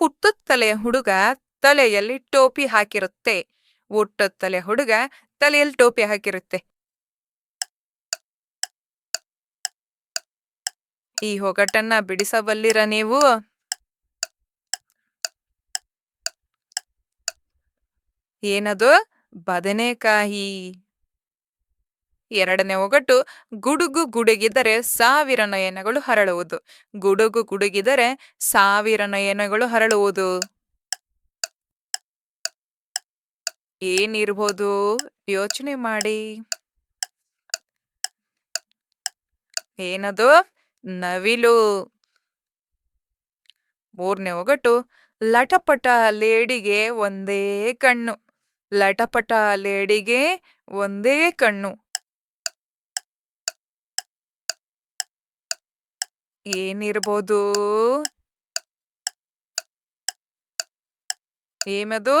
ಹುಟ್ಟುತ್ತಲೆಯ ಹುಡುಗ ತಲೆಯಲ್ಲಿ ಟೋಪಿ ಹಾಕಿರುತ್ತೆ. ಹುಟ್ಟುತ್ತಲೆ ಹುಡುಗ ತಲೆಯಲ್ಲಿ ಟೋಪಿ ಹಾಕಿರುತ್ತೆ. ಈ ಹೊಗಟನ್ನ ಬಿಡಿಸಬಲ್ಲಿರ ನೀವು? ಏನದು? ಬದನೆಕಾಯಿ. ಎರಡನೇ ಒಗಟು ಗುಡುಗು ಗುಡುಗಿದರೆ ಸಾವಿರ ನಯನಗಳು ಹರಳುವುದು. ಗುಡುಗು ಗುಡುಗಿದರೆ ಸಾವಿರ ನಯನಗಳು ಹರಳುವುದು. ಏನಿರ್ಬೋದು? ಯೋಚನೆ ಮಾಡಿ. ಏನದು? ನವಿಲು. ಮೂರನೇ ಒಗಟು ಲಟಪಟ ಲೇಡಿಗೆ ಒಂದೇ ಕಣ್ಣು. ಲಟಪಟ ಲೇಡಿಗೆ ಒಂದೇ ಕಣ್ಣು. ಏನಿರ್ಬೋದು? ಏನದು?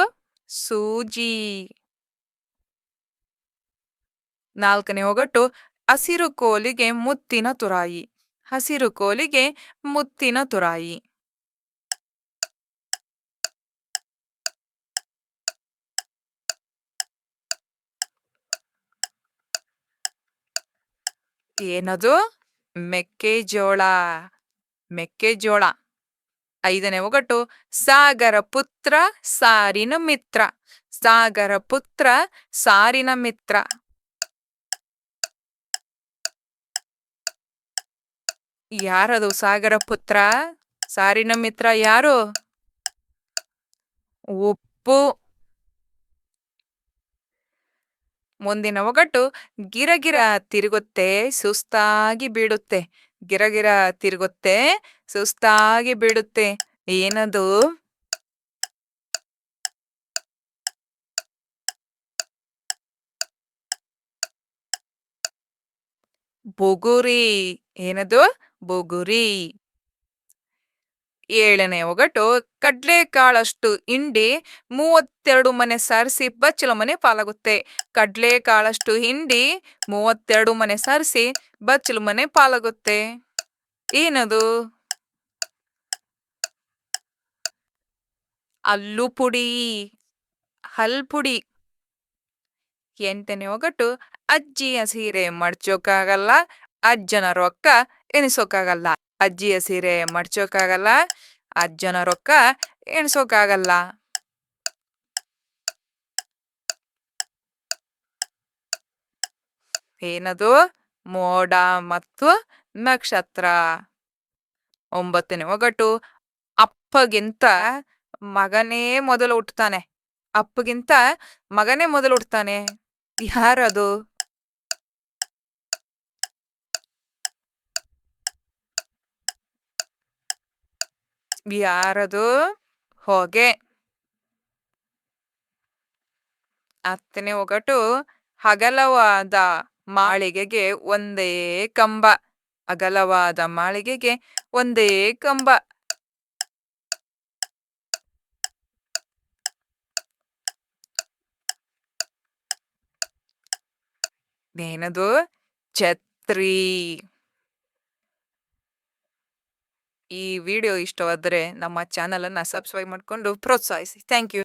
ಸೂಜಿ. ನಾಲ್ಕನೇ ಒಗಟು ಹಸಿರು ಕೋಲಿಗೆ ಮುತ್ತಿನ ತುರಾಯಿ. ಹಸಿರು ಕೋಲಿಗೆ ಮುತ್ತಿನ ತುರಾಯಿ. ಏನದು? ಮೆಕ್ಕೆಜೋಳ ಮೆಕ್ಕೆಜೋಳ. ಐದನೇ ಒಗಟು, ಸಾಗರ ಪುತ್ರ, ಸಾರಿನ ಮಿತ್ರ. ಸಾಗರ ಪುತ್ರ, ಸಾರಿನ ಮಿತ್ರ. ಯಾರದು ಸಾಗರ ಪುತ್ರ? ಸಾರಿನ ಮಿತ್ರ ಯಾರು? ಉಪ್ಪು. ಮುಂದಿನ ಒಗಟು ಗಿರಗಿರ ತಿರುಗುತ್ತೆ ಸುಸ್ತಾಗಿ ಬೀಳುತ್ತೆ. ಗಿರಗಿರ ತಿರುಗುತ್ತೆ ಸುಸ್ತಾಗಿ ಬೀಳುತ್ತೆ. ಏನದು? ಬುಗುರಿ. ಏನದು? ಬುಗುರಿ. ಏಳನೇ ಒಗಟು, ಕಡ್ಲೆಕಾಳಷ್ಟು ಹಿಂಡಿ ಮೂವತ್ತೆರಡು ಮನೆ ಸಾರಿಸಿ ಬಚ್ಚಲ ಮನೆ ಪಾಲಾಗುತ್ತೆ. ಕಡ್ಲೆಕಾಳಷ್ಟು ಹಿಂಡಿ ಮೂವತ್ತೆರಡು ಮನೆ ಸಾರಿಸಿ ಬಚ್ಚಲು ಮನೆ ಪಾಲಾಗುತ್ತೆ. ಏನದು? ಅಲ್ಲು ಪುಡಿ ಹಲ್ಪುಡಿ ಎಂಟನೇ ಒಗಟು, ಅಜ್ಜಿಯ ಸೀರೆ ಮಡ್ಚೋಕ್ಕಾಗಲ್ಲ ಅಜ್ಜನ ರೊಕ್ಕ ಎಣಿಸೋಕ್ಕಾಗಲ್ಲ ಅಜ್ಜಿಯ ಸೀರೆ ಮಡ್ಚೋಕ್ಕಾಗಲ್ಲ ಅಜ್ಜನ ರೊಕ್ಕ ಎಣಿಸೋಕಾಗಲ್ಲ. ಏನದು? ಮೋಡ ಮತ್ತು ನಕ್ಷತ್ರ. ಒಂಬತ್ತನೇ ಒಗಟು. ಅಪ್ಪಗಿಂತ ಮಗನೇ ಮೊದಲು ಹುಟ್ಟುತ್ತಾನೆ. ಅಪ್ಪಗಿಂತ ಮಗನೇ ಮೊದಲು ಹುಟ್ಟುತ್ತಾನೆ. ಯಾರದು? ಯಾರದು ಹೊಗೆ. ಹತ್ತನೇ ಒಗಟು ಹಗಲವಾದ ಮಾಳಿಗೆಗೆ ಒಂದೇ ಕಂಬ. ಅಗಲವಾದ ಮಾಳಿಗೆಗೆ ಒಂದೇ ಕಂಬ. ಏನದು? ಛತ್ರಿ. ಈ ವಿಡಿಯೋ ಇಷ್ಟವಾದರೆ ನಮ್ಮ ಚಾನಲನ್ನು ಸಬ್ಸ್ಕ್ರೈಬ್ ಮಾಡಿಕೊಂಡು ಪ್ರೋತ್ಸಾಹಿಸಿ. Thank you.